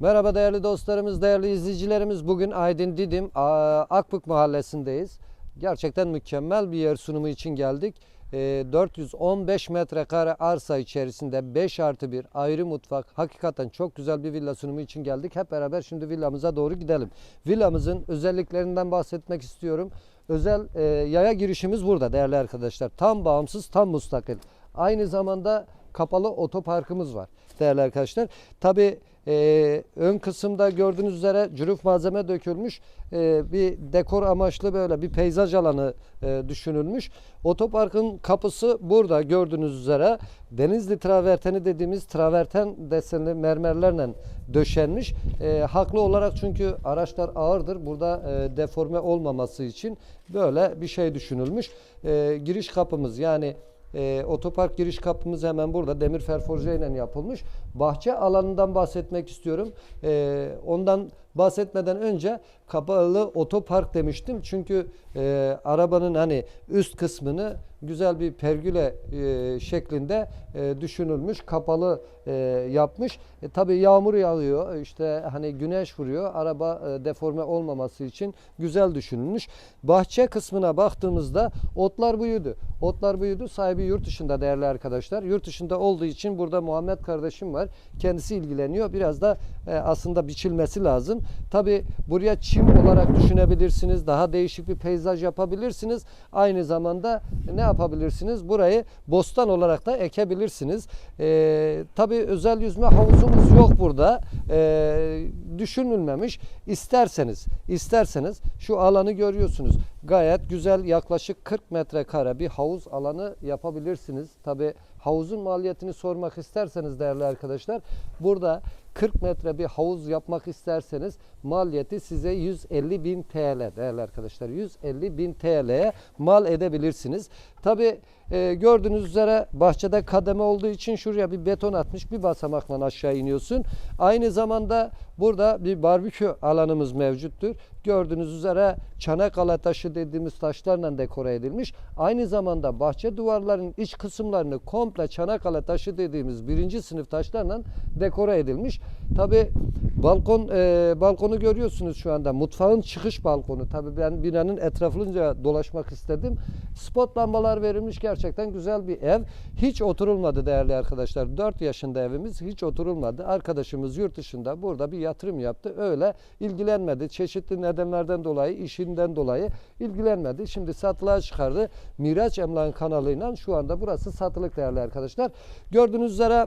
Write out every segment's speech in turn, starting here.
Merhaba değerli dostlarımız, değerli izleyicilerimiz. Bugün Aydın Didim Aa, Akbük Mahallesi'ndeyiz. Gerçekten mükemmel bir yer sunumu için geldik. Ee, 415 metrekare arsa içerisinde 5 artı 1 ayrı mutfak. Hakikaten çok güzel bir villa sunumu için geldik. Hep beraber şimdi villamıza doğru gidelim. Villamızın özelliklerinden bahsetmek istiyorum. Özel e, yaya girişimiz burada değerli arkadaşlar. Tam bağımsız, tam müstakil. Aynı zamanda kapalı otoparkımız var değerli arkadaşlar. Tabi ön kısımda gördüğünüz üzere cüruf malzeme dökülmüş. E, bir dekor amaçlı böyle bir peyzaj alanı e, düşünülmüş. Otoparkın kapısı burada gördüğünüz üzere Denizli traverteni dediğimiz traverten desenli mermerlerle döşenmiş. E, haklı olarak çünkü araçlar ağırdır. Burada e, deforme olmaması için böyle bir şey düşünülmüş. E, giriş kapımız yani e, otopark giriş kapımız hemen burada demir ferforje ile yapılmış. Bahçe alanından bahsetmek istiyorum. E, ondan bahsetmeden önce kapalı otopark demiştim. Çünkü e, arabanın hani üst kısmını güzel bir pergüle e, şeklinde e, düşünülmüş. Kapalı e, yapmış. E, tabii yağmur yağıyor. işte hani güneş vuruyor. Araba e, deforme olmaması için güzel düşünülmüş. Bahçe kısmına baktığımızda otlar büyüdü. Otlar büyüdü. Sahibi yurt dışında değerli arkadaşlar. Yurt dışında olduğu için burada Muhammed kardeşim var. Kendisi ilgileniyor. Biraz da e, aslında biçilmesi lazım. Tabi buraya çim olarak düşünebilirsiniz. Daha değişik bir peyzaj yapabilirsiniz. Aynı zamanda ne yapabilirsiniz? Burayı bostan olarak da ekebilirsiniz. E, Tabi özel yüzme havuzumuz yok burada. E, düşünülmemiş. İsterseniz, isterseniz şu alanı görüyorsunuz. Gayet güzel yaklaşık 40 metrekare bir havuz alanı yapabilirsiniz. Tabi havuzun maliyetini sormak isterseniz değerli arkadaşlar burada 40 metre bir havuz yapmak isterseniz maliyeti size 150 bin TL değerli arkadaşlar 150 bin TL'ye mal edebilirsiniz. Tabi e, gördüğünüz üzere bahçede kademe olduğu için şuraya bir beton atmış bir basamakla aşağı iniyorsun. Aynı zamanda burada bir barbekü alanımız mevcuttur. Gördüğünüz üzere Çanakkale taşı dediğimiz taşlarla dekore edilmiş. Aynı zamanda bahçe duvarlarının iç kısımlarını komple Çanakkale taşı dediğimiz birinci sınıf taşlarla dekore edilmiş. Tabi balkon e, balkonu görüyorsunuz şu anda. Mutfağın çıkış balkonu. Tabi ben binanın etrafınca dolaşmak istedim. Spot lambalar verilmiş gerçekten güzel bir ev. Hiç oturulmadı değerli arkadaşlar. 4 yaşında evimiz hiç oturulmadı. Arkadaşımız yurt dışında burada bir yatırım yaptı. Öyle ilgilenmedi. Çeşitli nedenlerden dolayı, işinden dolayı ilgilenmedi. Şimdi satılığa çıkardı. Miraç Emlak'ın kanalıyla şu anda burası satılık değerli arkadaşlar. Gördüğünüz üzere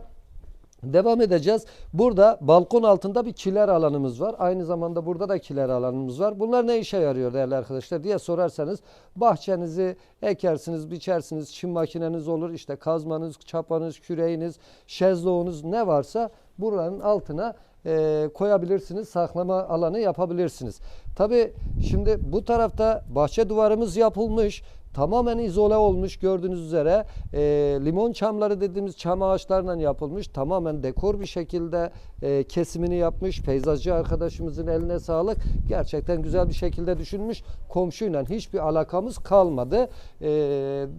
Devam edeceğiz. Burada balkon altında bir kiler alanımız var. Aynı zamanda burada da kiler alanımız var. Bunlar ne işe yarıyor değerli arkadaşlar diye sorarsanız bahçenizi ekersiniz, biçersiniz, çim makineniz olur, işte kazmanız, çapanız, küreğiniz, şezlongunuz ne varsa buranın altına e, koyabilirsiniz. Saklama alanı yapabilirsiniz. Tabi şimdi bu tarafta bahçe duvarımız yapılmış tamamen izole olmuş gördüğünüz üzere e, limon çamları dediğimiz çam ağaçlarından yapılmış tamamen dekor bir şekilde e, kesimini yapmış peyzajcı arkadaşımızın eline sağlık. Gerçekten güzel bir şekilde düşünmüş. Komşuyla hiçbir alakamız kalmadı. E,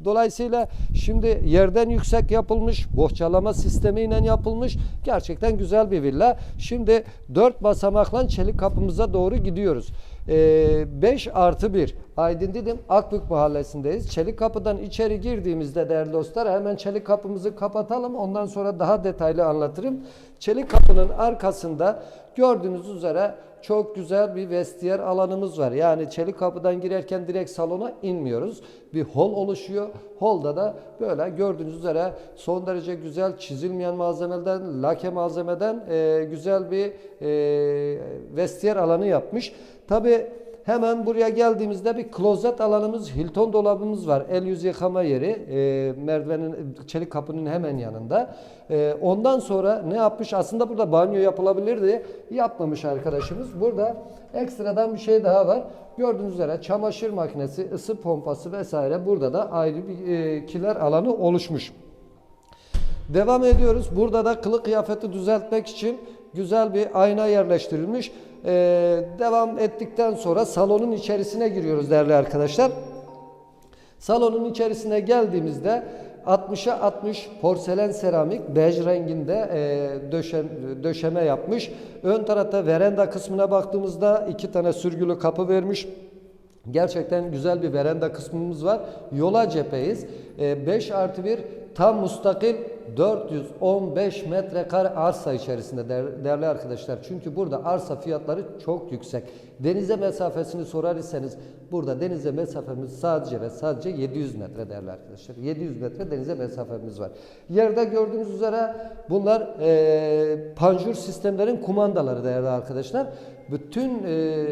dolayısıyla şimdi yerden yüksek yapılmış bohçalama sistemiyle yapılmış. Gerçekten güzel bir villa. Şimdi dört basamakla çelik kapımıza doğru gidiyoruz. 5 artı 1 Aydın dedim Akbük mahallesindeyiz. Çelik kapıdan içeri girdiğimizde değerli dostlar hemen çelik kapımızı kapatalım. Ondan sonra daha detaylı anlatırım. Çelik kapının arkasında gördüğünüz üzere çok güzel bir vestiyer alanımız var. Yani çelik kapıdan girerken direkt salona inmiyoruz. Bir hol oluşuyor. Holda da böyle gördüğünüz üzere son derece güzel çizilmeyen malzemeden, lake malzemeden e, güzel bir e, vestiyer alanı yapmış. Tabi hemen buraya geldiğimizde bir klozet alanımız, Hilton dolabımız var. El yüz yıkama yeri e, merdivenin, çelik kapının hemen yanında. E, ondan sonra ne yapmış? Aslında burada banyo yapılabilirdi. Yapmamış arkadaşımız. Burada ekstradan bir şey daha var. Gördüğünüz üzere çamaşır makinesi, ısı pompası vesaire burada da ayrı bir e, kiler alanı oluşmuş. Devam ediyoruz. Burada da kılık kıyafeti düzeltmek için güzel bir ayna yerleştirilmiş. Ee, devam ettikten sonra salonun içerisine giriyoruz değerli arkadaşlar. Salonun içerisine geldiğimizde 60'a 60 porselen seramik bej renginde e, döşem, döşeme yapmış. Ön tarafta veranda kısmına baktığımızda iki tane sürgülü kapı vermiş. Gerçekten güzel bir veranda kısmımız var. Yola cepheyiz. 5 artı 1 tam mustakil 415 metrekare arsa içerisinde değer- değerli arkadaşlar. Çünkü burada arsa fiyatları çok yüksek. Denize mesafesini sorar iseniz burada denize mesafemiz sadece ve sadece 700 metre değerli arkadaşlar. 700 metre denize mesafemiz var. Yerde gördüğünüz üzere bunlar eee panjur sistemlerin kumandaları değerli arkadaşlar. Bütün e,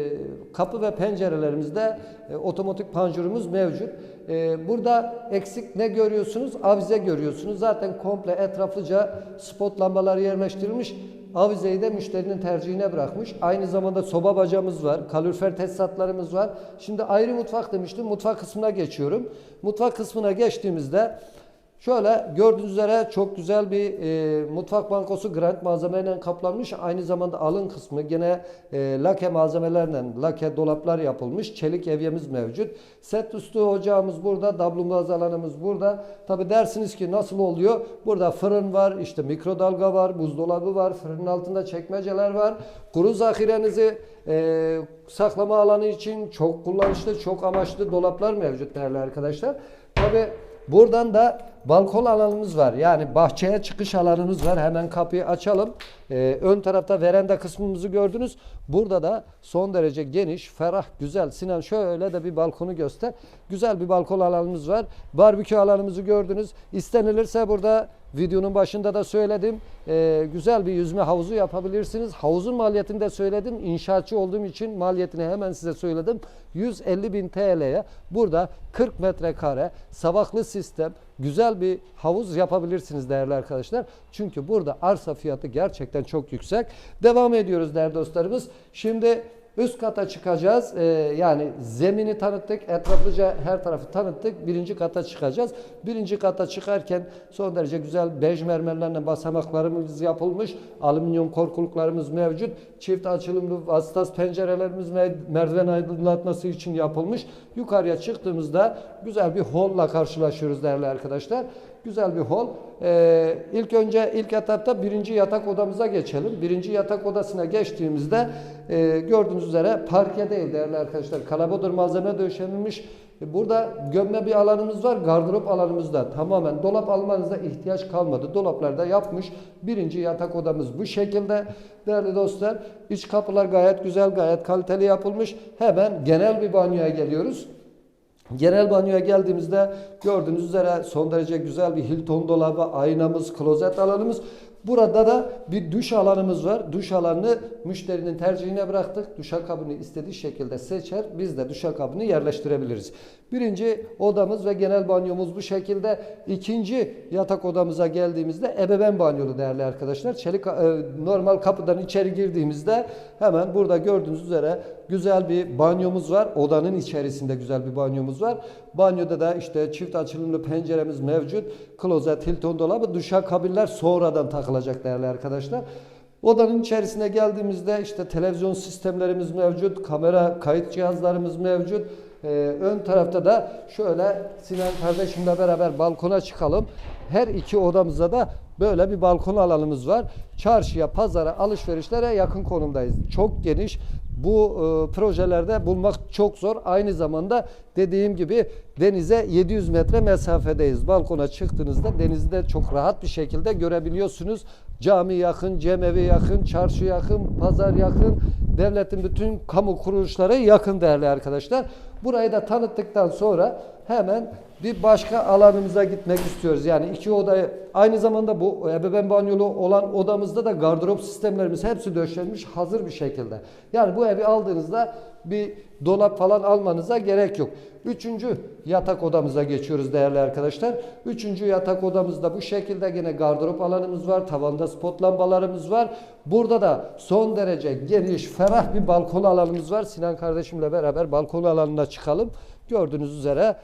kapı ve pencerelerimizde e, otomatik panjurumuz mevcut. E, burada eksik ne görüyorsunuz? Avize görüyorsunuz. Zaten komple etraflıca spot lambalar yerleştirilmiş. Avizeyi de müşterinin tercihine bırakmış. Aynı zamanda soba bacamız var. Kalorifer tesisatlarımız var. Şimdi ayrı mutfak demiştim. Mutfak kısmına geçiyorum. Mutfak kısmına geçtiğimizde Şöyle gördüğünüz üzere çok güzel bir e, mutfak bankosu grant malzemeyle kaplanmış. Aynı zamanda alın kısmı gene e, lake malzemelerle lake dolaplar yapılmış. Çelik evyemiz mevcut. Set üstü ocağımız burada. Dablumaz alanımız burada. Tabi dersiniz ki nasıl oluyor? Burada fırın var, işte mikrodalga var, buzdolabı var, fırının altında çekmeceler var. Kuru zahirenizi e, saklama alanı için çok kullanışlı, çok amaçlı dolaplar mevcut değerli arkadaşlar. Tabi Buradan da balkon alanımız var. Yani bahçeye çıkış alanımız var. Hemen kapıyı açalım. Ee, ön tarafta veranda kısmımızı gördünüz. Burada da son derece geniş, ferah, güzel. Sinan şöyle de bir balkonu göster. Güzel bir balkon alanımız var. Barbekü alanımızı gördünüz. İstenilirse burada videonun başında da söyledim. Ee, güzel bir yüzme havuzu yapabilirsiniz. Havuzun maliyetini de söyledim. İnşaatçı olduğum için maliyetini hemen size söyledim. 150 bin TL'ye burada 40 metrekare sabahlı sistem güzel bir havuz yapabilirsiniz değerli arkadaşlar. Çünkü burada arsa fiyatı gerçekten çok yüksek. Devam ediyoruz değerli dostlarımız. Şimdi Üst kata çıkacağız. Ee, yani zemini tanıttık. Etraflıca her tarafı tanıttık. Birinci kata çıkacağız. Birinci kata çıkarken son derece güzel bej mermerlerle basamaklarımız yapılmış. Alüminyum korkuluklarımız mevcut. Çift açılımlı vasıtas pencerelerimiz ve merdiven aydınlatması için yapılmış. Yukarıya çıktığımızda güzel bir holla karşılaşıyoruz değerli arkadaşlar. Güzel bir hol. Ee, ilk önce ilk etapta birinci yatak odamıza geçelim. Birinci yatak odasına geçtiğimizde e, gördüğünüz üzere parke değil değerli arkadaşlar. Kalabodur malzeme döşenilmiş. E, Burada gömme bir alanımız var. Gardırop alanımızda tamamen dolap almanıza ihtiyaç kalmadı. Dolaplarda yapmış. Birinci yatak odamız bu şekilde. Değerli dostlar iç kapılar gayet güzel, gayet kaliteli yapılmış. Hemen genel bir banyoya geliyoruz. Genel banyoya geldiğimizde gördüğünüz üzere son derece güzel bir Hilton dolabı, aynamız, klozet alanımız. Burada da bir duş alanımız var. Duş alanını müşterinin tercihine bıraktık. Duşakabını istediği şekilde seçer. Biz de duşakabını yerleştirebiliriz. Birinci odamız ve genel banyomuz bu şekilde. İkinci yatak odamıza geldiğimizde ebeveyn banyolu değerli arkadaşlar. Çelik e, normal kapıdan içeri girdiğimizde hemen burada gördüğünüz üzere güzel bir banyomuz var. Odanın içerisinde güzel bir banyomuz var. Banyoda da işte çift açılımlı penceremiz mevcut. Klozet, Hilton dolabı, duşakabinler sonradan takılacak değerli arkadaşlar. Odanın içerisine geldiğimizde işte televizyon sistemlerimiz mevcut, kamera kayıt cihazlarımız mevcut. Ee, ön tarafta da şöyle Sinan kardeşimle beraber balkona çıkalım. Her iki odamızda da böyle bir balkon alanımız var. Çarşıya, pazara, alışverişlere yakın konumdayız. Çok geniş. Bu e, projelerde bulmak çok zor. Aynı zamanda dediğim gibi denize 700 metre mesafedeyiz. Balkona çıktığınızda denizi de çok rahat bir şekilde görebiliyorsunuz. Cami yakın, cemevi yakın, çarşı yakın, pazar yakın, devletin bütün kamu kuruluşları yakın değerli arkadaşlar. Burayı da tanıttıktan sonra hemen bir başka alanımıza gitmek istiyoruz. Yani iki odayı aynı zamanda bu ebeveyn banyolu olan odamızda da gardırop sistemlerimiz hepsi döşenmiş hazır bir şekilde. Yani bu evi aldığınızda bir dolap falan almanıza gerek yok. Üçüncü yatak odamıza geçiyoruz değerli arkadaşlar. Üçüncü yatak odamızda bu şekilde yine gardırop alanımız var. Tavanda spot lambalarımız var. Burada da son derece geniş, ferah bir balkon alanımız var. Sinan kardeşimle beraber balkon alanına çıkalım. Gördüğünüz üzere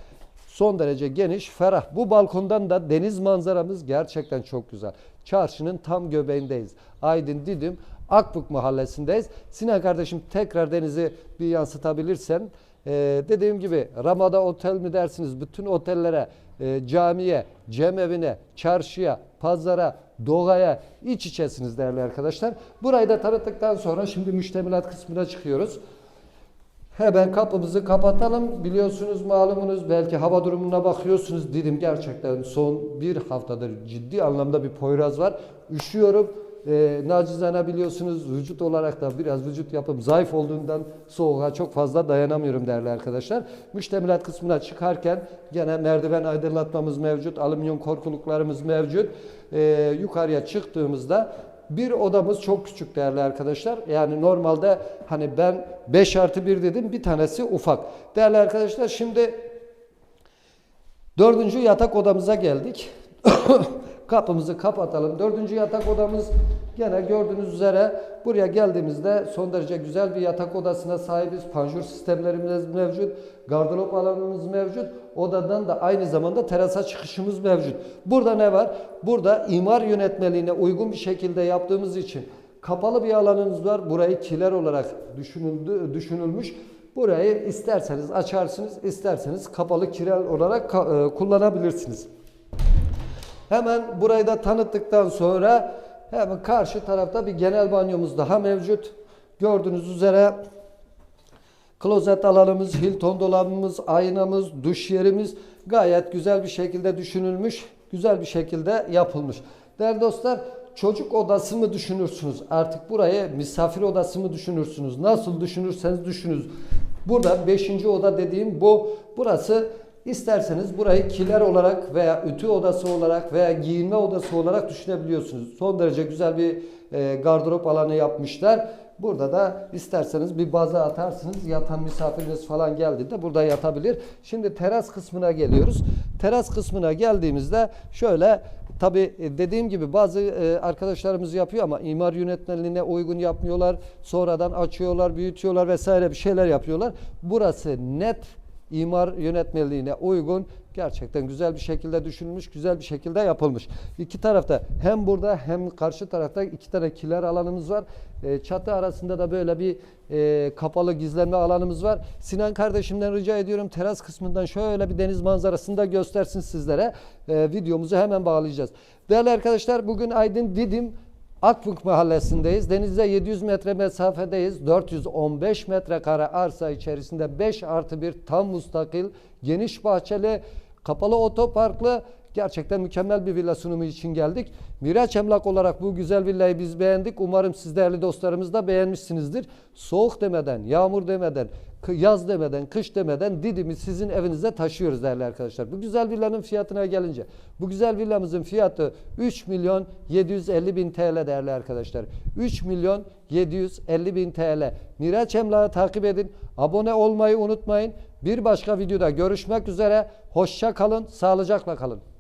son derece geniş, ferah. Bu balkondan da deniz manzaramız gerçekten çok güzel. Çarşının tam göbeğindeyiz. Aydın Didim Akbuk mahallesindeyiz. Sinan kardeşim tekrar denizi bir yansıtabilirsen Ee, dediğim gibi Ramada otel mi dersiniz? Bütün otellere, e, camiye, cemevine, çarşıya, pazara, doğaya iç içesiniz değerli arkadaşlar. Burayı da tanıttıktan sonra şimdi müştemilat kısmına çıkıyoruz. Hemen kapımızı kapatalım. Biliyorsunuz malumunuz belki hava durumuna bakıyorsunuz. Dedim gerçekten son bir haftadır ciddi anlamda bir poyraz var. Üşüyorum. Ee, nacizane biliyorsunuz vücut olarak da biraz vücut yapım zayıf olduğundan soğuğa çok fazla dayanamıyorum değerli arkadaşlar. Müştemilat kısmına çıkarken gene merdiven aydınlatmamız mevcut. Alüminyum korkuluklarımız mevcut. Ee, yukarıya çıktığımızda bir odamız çok küçük değerli arkadaşlar. Yani normalde hani ben 5 artı 1 dedim bir tanesi ufak. Değerli arkadaşlar şimdi dördüncü yatak odamıza geldik. Kapımızı kapatalım. Dördüncü yatak odamız gene gördüğünüz üzere buraya geldiğimizde son derece güzel bir yatak odasına sahibiz. Panjur sistemlerimiz mevcut. Gardırop alanımız mevcut. Odadan da aynı zamanda terasa çıkışımız mevcut. Burada ne var? Burada imar yönetmeliğine uygun bir şekilde yaptığımız için kapalı bir alanımız var. Burayı kiler olarak düşünüldü, düşünülmüş. Burayı isterseniz açarsınız, isterseniz kapalı kiler olarak e, kullanabilirsiniz. Hemen burayı da tanıttıktan sonra hemen karşı tarafta bir genel banyomuz daha mevcut. Gördüğünüz üzere klozet alanımız, Hilton dolabımız, aynamız, duş yerimiz gayet güzel bir şekilde düşünülmüş, güzel bir şekilde yapılmış. Değerli dostlar, çocuk odası mı düşünürsünüz? Artık burayı misafir odası mı düşünürsünüz? Nasıl düşünürseniz düşününüz. Burada 5. oda dediğim bu. Burası İsterseniz burayı kiler olarak veya ütü odası olarak veya giyinme odası olarak düşünebiliyorsunuz. Son derece güzel bir e, gardırop alanı yapmışlar. Burada da isterseniz bir baza atarsınız. Yatan misafiriniz falan geldiğinde burada yatabilir. Şimdi teras kısmına geliyoruz. Teras kısmına geldiğimizde şöyle Tabi dediğim gibi bazı e, arkadaşlarımız yapıyor ama imar yönetmeliğine uygun yapmıyorlar. Sonradan açıyorlar, büyütüyorlar vesaire bir şeyler yapıyorlar. Burası net imar yönetmeliğine uygun gerçekten güzel bir şekilde düşünülmüş, güzel bir şekilde yapılmış. İki tarafta hem burada hem karşı tarafta iki tane kiler alanımız var. E, çatı arasında da böyle bir e, kapalı gizlenme alanımız var. Sinan kardeşimden rica ediyorum teras kısmından şöyle bir deniz manzarasını da göstersin sizlere. E, videomuzu hemen bağlayacağız. Değerli arkadaşlar bugün Aydın Didim Akbük mahallesindeyiz. Denize 700 metre mesafedeyiz. 415 metrekare arsa içerisinde 5 artı 1 tam mustakil, geniş bahçeli, kapalı otoparklı gerçekten mükemmel bir villa sunumu için geldik. Miraç Emlak olarak bu güzel villayı biz beğendik. Umarım siz değerli dostlarımız da beğenmişsinizdir. Soğuk demeden, yağmur demeden, yaz demeden, kış demeden Didim'i sizin evinize taşıyoruz değerli arkadaşlar. Bu güzel villanın fiyatına gelince, bu güzel villamızın fiyatı 3 milyon 750 bin TL değerli arkadaşlar. 3 milyon 750 bin TL. Miraç Emlak'ı takip edin. Abone olmayı unutmayın. Bir başka videoda görüşmek üzere. Hoşça kalın, sağlıcakla kalın.